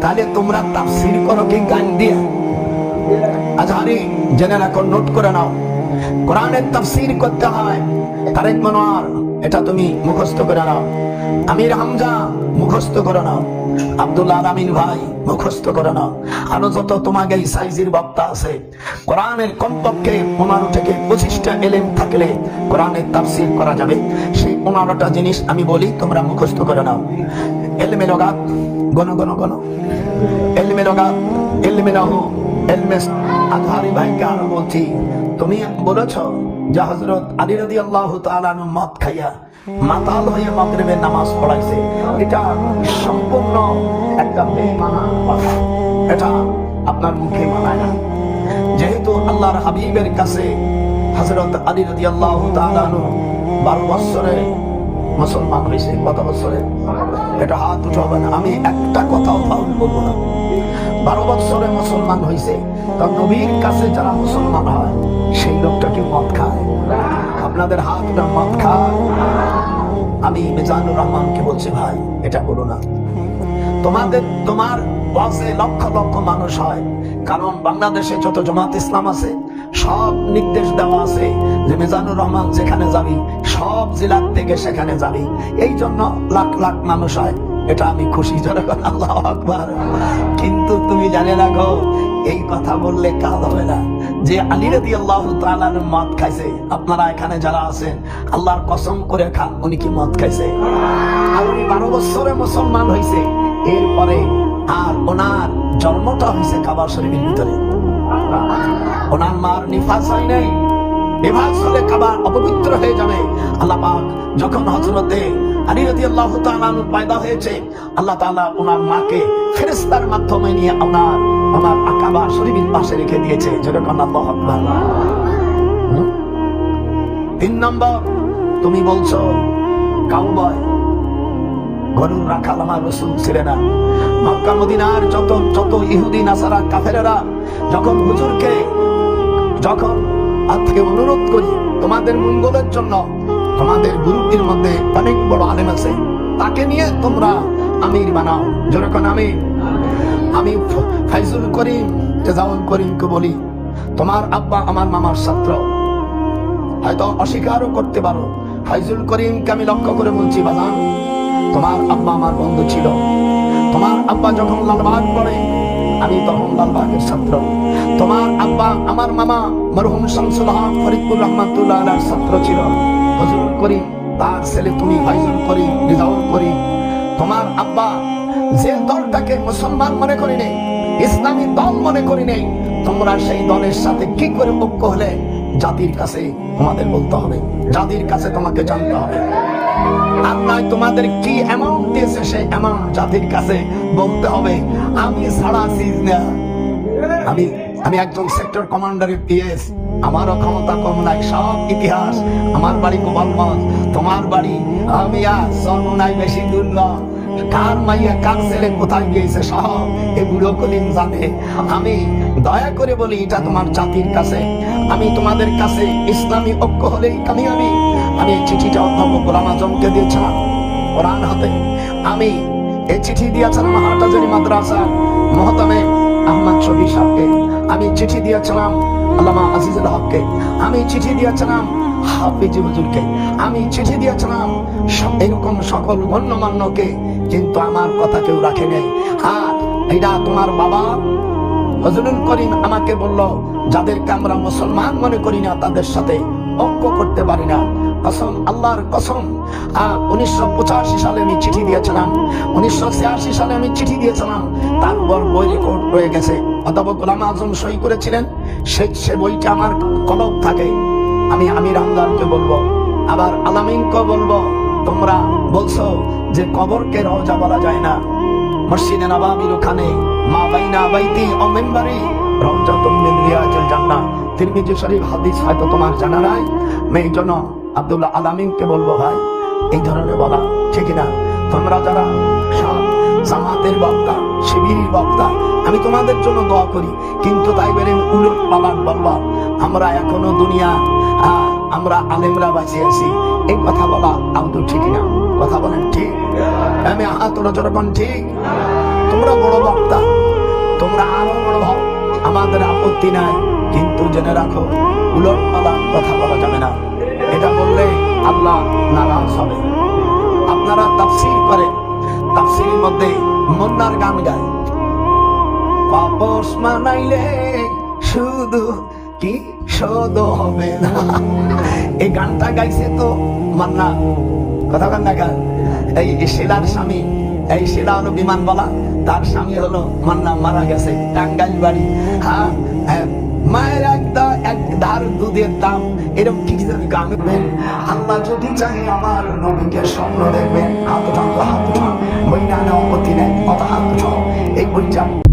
তাহলে তোমরা তাফসির করো কি গান দিয়ে? আজহারি, জেনে রাখো নোট করে নাও। কোরআনের তাফসির করতে হয়। তারেক মনোয়ার, এটা তুমি মুখস্থ করে নাও। আমির হামজা, মুখস্থ করে নাও। আব্দুল্লাহ আমিন ভাই, মুখস্থ করে নাও। আরও যত তোমাকে এই সাইজের বক্তা আছে, কোরআনের কমপক্ষে পনেরো থেকে পঁচিশটা এলেম থাকলে কোরআনের তাফসির করা যাবে। সেই পনেরোটা জিনিস আমি বলি, তোমরা মুখস্থ করে নাও। এলমে লগাত গণ গণ গণ এলমে লগাত এলমে রাহু এলমেস আজহারি ভাইকে আরও বলছি তুমি বলেছ যে হজরত আলী রাদি আল্লাহ তালানু মদ খাইয়া মাতাল হয়ে মাগরিবের নামাজ পড়াইছে এটা সম্পূর্ণ একটা বেমানা কথা এটা আপনার মুখে মানায় না যেহেতু আল্লাহর হাবিবের কাছে হজরত আলী রাদি আল্লাহ তালানু বারো বৎসরে মুসলমান হয়েছে কত বছরে এটা হাত উঠে হবে না। আমি একটা কথাও ফাউল বলব না। বারো বৎসরে মুসলমান হয়েছে তার নবীর কাছে যারা মুসলমান হয়, সেই লোকটা কি মদ খায়। আপনাদের হাত উঠে মদ খায় আমি মেজানুর রহমানকে বলছি, ভাই, এটা বলো না। তোমাদের, তোমার ওয়াজে লক্ষ লক্ষ মানুষ হয়। কারণ বাংলাদেশে যত জামাত ইসলাম আছে, সব নির্দেশ দেওয়া আছে যে মেজানুর রহমান যেখানে যাবি, সব জেলার থেকে সেখানে যাবি। এই জন্য লাখ লাখ মানুষ হয়। এটা আমি খুশি, জোরে আল্লাহ আকবার। কিন্তু তুমি জানে রাখো এই কথা বললে কাজ হবে না। যে আলী রাদি আল্লাহ তাআলার মদ খাইছে, আপনারা এখানে যারা আছেন, আল্লাহর কসম করে খান, উনি কি মদ খাইছে? আর উনি বারো বছরে মুসলমান হয়েছে এরপরে আর ওনার জন্মটা হয়েছে কাবা শরীফের ভিতরে। ওনার মার নিফাস হয় নাই। হলে কাবা অপবিত্র হয়ে যাবে। আল্লাহ পাক যখন হজরতে আলী আল্লাহ পয়দা হয়েছে, আল্লাহ ওনার মাকে ফেরেশতার মাধ্যমে নিয়ে ওনার ওনার কাবা শরীফের পাশে রেখে দিয়েছে। যেরকম আল্লাহ তিন নম্বর, তুমি বলছো, কাউবয় গরুর রাখাল আমার রসুল ছিলেন না। মক্কা, মদিনার যত যত ইহুদি, নাসারা, কাফেরেরা, যখন হুজুরকে, যখন আর থেকে অনুরোধ করি, তোমাদের মঙ্গলের জন্য, তোমাদের গুরুটির মধ্যে অনেক বড় আলেম আছে, তাকে নিয়ে তোমরা আমির বানাও। যেরকম আমি আমি ফাইজুল করিম, তেজাউল করিমকে বলি, তোমার আব্বা আমার মামার ছাত্র। হয়তো অস্বীকারও করতে পারো। ফাইজুল করিমকে আমি লক্ষ্য করে বলছি, বাজান তোমার আব্বা আমার বন্ধু ছিল। তোমার আব্বা যখন লালবাগ পড়ে, আমি তখন লালবাগের ছাত্র। তোমার আব্বা আমার মামা মরহুম শামসুল হক ফরিদপুর রহমাতুল্লাহ ছাত্র ছিল। ফজলুল করিম তার ছেলে তুমি ফাইজুল করিম রিজাউল করিম তোমার আব্বা যে দলটাকে মুসলমান মনে করি নেই, ইসলামী দল মনে করি নেই, তোমরা সেই দলের সাথে কি করে ঐক্য হলে জাতির কাছে তোমাদের বলতে হবে, জাতির কাছে তোমাকে জানতে হবে। তোমাদের কি অ্যামাউন্ট দিয়েছে সেই অ্যামাউন্ট জাতির কাছে বলতে হবে? আমি আমি আমি একজন সেক্টর পিএস ক্ষমতা কম নাই, সব ইতিহাস। আমার বাড়ি গোপালগঞ্জ, তোমার বাড়ি আমি আর নাই বেশি কার মাইয়া, কার ছেলে কোথায় গিয়েছে সব জানে। আমি দয়া করে বলি, এটা তোমার জাতির কাছে। আমি তোমাদের কাছে ইসলামী ঐক্য হলেই আমি আমি এই চিঠিটা অধ্যক্ষ গোলাম আজমকে দিয়েছিলাম। কোরআন হাতে। আমি এই চিঠি দিয়েছিলাম হাটাজারি মাদ্রাসা মহতামে আহমদ শফি সাহকে আমি চিঠি দিয়েছিলাম আল্লামা আজিজুল হককে। আমি চিঠি দিয়েছিলাম হুজুরকে। আমি চিঠি দিয়েছিলাম এরকম সকল গণ্যমান্যকে, কিন্তু আমার কথা কেউ রাখে নাই। আর এটা তোমার বাবা হজরুল করিম আমাকে বলল, যাদেরকে আমরা মুসলমান মনে করি না, তাদের সাথে ঐক্য করতে পারি না। কসম, আল্লাহর কসম। উনিশশো পঁচাশি সালে আমি চিঠি দিয়েছিলাম। উনিশশো ছিয়াশি সালে আমি চিঠি দিয়েছিলাম। তারপর বই রেকর্ড রয়ে গেছে। অথবা গোলাম আজম সই করেছিলেন। সে সে বইটা আমার থাকে। আমি আমির আমদারকে বলব, আবার আলামিনকে বলব, তোমরা বলছো যে কবরকে রওজা বলা যায় না। মসজিদে নবাবির ওখানে মা বাইনা বাইতি ও মেম্বারি রিয়াজিল জান্নাহ তিরমিজি শরীফ হাদিস হয়তো তোমার জানা নাই এই জন্য আলামিনকে বলব ভাই, এই ধরনের বলা ঠিক না। তোমরা যারা সব জামাতের বক্তা, শিবিরের বক্তা, আমি তোমাদের জন্য দোয়া করি, কিন্তু তাই বেরে উলট পালাট বলবা, আমরা এখনও দুনিয়া আমরা আলেমরা বাঁচে আছি। এই কথা বলা আব্দুল ঠিক না। কথা বলেন ঠিক? আমি হাত ওরা যখন ঠিক? তোমরা বড় বক্তা, তোমরা আরও বড় আমাদের আপত্তি নাই। কিন্তু জেনে রাখো, উলট পালট কথা বলা যাবে না। এটা বললে আল্লাহ নারাজ হবে। আপনারা তাফসীর করেন তাফসীরের মধ্যে মন্নার গান গায়। পাপস মানাইলে শুধু কি শোধ হবে না? এই গানটা গাইছে তো মান্না। কথা কান না গান এই শিলার স্বামী, এই শিলা হলো বিমান বলা। তার স্বামী হলো মান্না, মারা গেছে। টাঙ্গাইল বাড়ি। হ্যাঁ। মায়ের একটা এক ধার দুধের দাম এরকম কি কি গান আল্লাহ যদি চাই আমার নবীকে স্বপ্ন দেখবেন, হাত উঠান তো হাত উঠান বই না অতি নেই কথা হাত এই বইটা